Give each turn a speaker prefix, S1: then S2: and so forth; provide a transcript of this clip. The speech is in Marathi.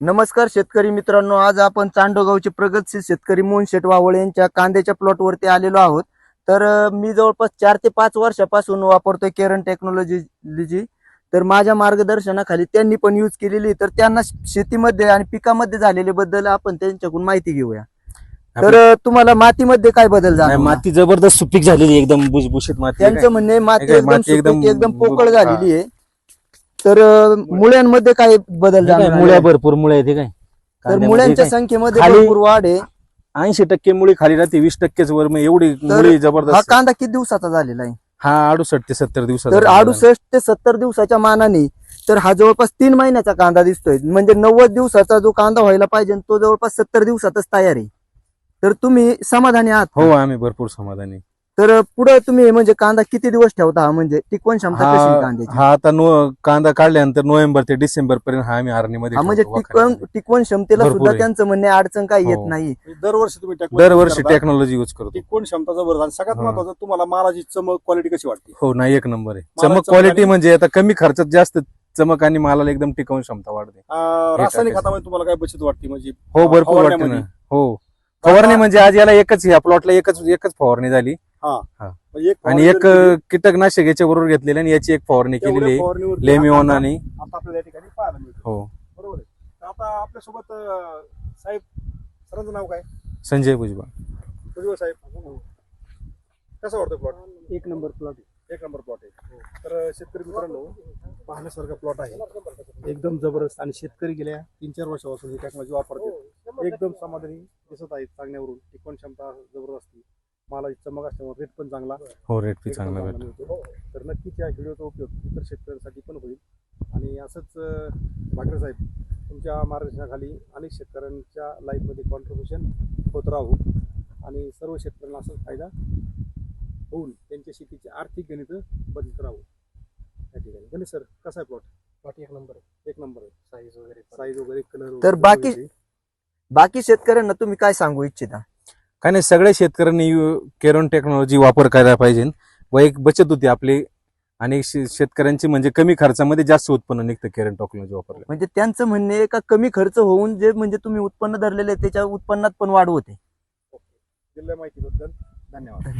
S1: नमस्कार शेतकरी मित्रांनो आज आपण चांडोगावचे प्रगतशील शेतकरी मोहन शेठ वावळे यांच्या कांद्याच्या प्लॉटवरती आलेलो आहोत. तर मी जवळपास चार ते पाच वर्षापासून वापरतोय केरन टेक्नॉलॉजी तर माझ्या मार्गदर्शनाखाली त्यांनी पण यूज केलेली. तर त्यांना शेतीमध्ये आणि पिकामध्ये झालेले बद्दल आपण त्यांच्याकडून माहिती घेऊया. तर तुम्हाला मातीमध्ये काय बदल झाला
S2: माती जबरदस्त सुपीक झालेली एकदम भुसभुशीत माती.
S1: त्यांचं म्हणणं माती एकदम पोकळ. झालेली आहे. तर मुळ्यांमध्ये काय बदल झाला
S2: मुळ्या भरपूर मुळे आहे ते काय?
S1: तर मुळ्यांच्या संख्येमध्ये
S2: खाली-
S1: भरपूर वाढ आहे.
S2: ऐंशी टक्के मुळी खाली राहते वीस टक्केच वर मग एवढी मुळी
S1: हा
S2: जबरदस्त
S1: कांदा किती दिवसाचा झालेला आहे?
S2: हा अडुसष्ट ते सत्तर दिवसात
S1: तर अडुसष्ट ते सत्तर दिवसाच्या मानाने तर हा जवळपास तीन महिन्याचा कांदा दिसतोय. म्हणजे नव्वद दिवसाचा जो कांदा व्हायला पाहिजे तो जवळपास सत्तर दिवसातच तयार आहे. तर तुम्ही समाधानी आहात?
S2: हो आम्ही भरपूर समाधानी.
S1: तर पुढे तुम्ही म्हणजे कांदा किती दिवस ठेवता हा म्हणजे टिकवण क्षमता कशी आहे
S2: हा
S1: कांद्याची
S2: हा आता नो कांदा काढल्यानंतर नोव्हेंबर ते डिसेंबर पर्यंत हा आम्ही आरणीमध्ये
S1: हा म्हणजे
S2: ठेवतो,
S1: टिकवण. टिकवण क्षमतेला
S2: भरपूर
S1: सुद्धा
S2: आहे.
S1: त्यांचं म्हणणे अडचण काही येत
S2: हो.
S1: नाही
S3: दरवर्षी तुम्ही technology
S2: दरवर्षी
S3: करता.
S2: टेक्नॉलॉजी युज करतो
S3: ती कोण क्षमता जबरदस्त आणि सगळ्यात
S2: हा.
S3: महत्वाचं तुम्हाला मालाची चमक क्वालिटी कशी वाटते
S2: हो नाही एक नंबर आहे चमक
S3: चमक
S2: क्वालिटी
S3: आणि-
S2: म्हणजे आता कमी खर्चात जास्त चमक आणि मालाला एकदम टिकवून क्षमता वाढते
S3: अं, रासायनिक
S2: टाकायचं.
S3: खतामध्ये तुम्हाला काय बचत वाटते म्हणजे
S2: हो भरपूर वाटते
S3: फवारण्यामध्ये?
S2: ना हो फवारणी म्हणजे आज याला एकच या प्लॉटला एकच एकच फवारणी झाली
S3: म्हणजे एक
S2: आणि एक
S3: केली,
S2: कीटकनाशक याच्या बरोबर घेतलेली आणि याची एक फवारणी
S3: तेवढ्या
S2: केलेली आहे.
S3: फवारणीवरती
S2: लेमिओन
S3: आता-
S2: आणि
S3: आता आपल्याला या ठिकाणी पाहायला मिळतं.
S2: हो.
S3: बरोबर आहे. तर आता आपल्यासोबत अं, साहेब सरांचं नाव काय?
S2: संजय भुजबळ.
S3: भुजबळ साहेब. कसं वाटतं प्लॉट
S1: एक नंबर प्लॉट
S3: एक नंबर प्लॉट आहे. तर शेतकरी मित्रांनो पाहण्यासारखा प्लॉट आहे. एकदम जबरदस्त. आणि शेतकरी गेल्या तीन चार वर्षापासून ही टेक्नॉलॉजी वापरते एकदम समाधानी दिसत आहेत सांगण्यावरून. टिकवण क्षमता जबरदस्त मालाची चमक असल्यामुळे रेट पण चांगला.
S2: हो रेट बी
S3: rate पण चांगला
S2: भेटतो.
S3: मिळतो. तर नक्कीच या व्हिडिओचा उपयोग इतर शेतकऱ्यांसाठी पण होईल. आणि असंच अं, भाकरे साहेब तुमच्या मार्गदर्शनाखाली अनेक शेतकऱ्यांच्या लाईफमध्ये कॉन्ट्रीब्युशन होत राहू. आणि सर्व शेतकऱ्यांना असाच फायदा होऊन त्यांच्या शेतीची आर्थिक गणित बदलत राहू. या ठिकाणी. गणेश सर कसा आहे प्लॉट प्लॉट एक नंबर एक नंबर आहे. साईज वगैरे साईज वगैरे कलर
S1: तर बाकी- बाकी शेतकऱ्यांना तुम्ही काय सांगू इच्छिता?
S2: काय नाही सगळ्या शेतकऱ्यांनी यु- केरॉन टेक्नॉलॉजी वापर करायला पाहिजे. व एक बचत होती आपली. आणि शे- शेतकऱ्यांची म्हणजे कमी खर्चामध्ये जास्त उत्पन्न निघतं केरन टेक्नॉलॉजी वापरलं
S1: म्हणजे त्यांचं म्हणणे आहे का कमी खर्च होऊन जे म्हणजे तुम्ही उत्पन्न धरलेले आहे, त्याच्या उत्पन्नात पण वाढ होते.
S3: दिलेल्या माहितीबद्दल धन्यवाद.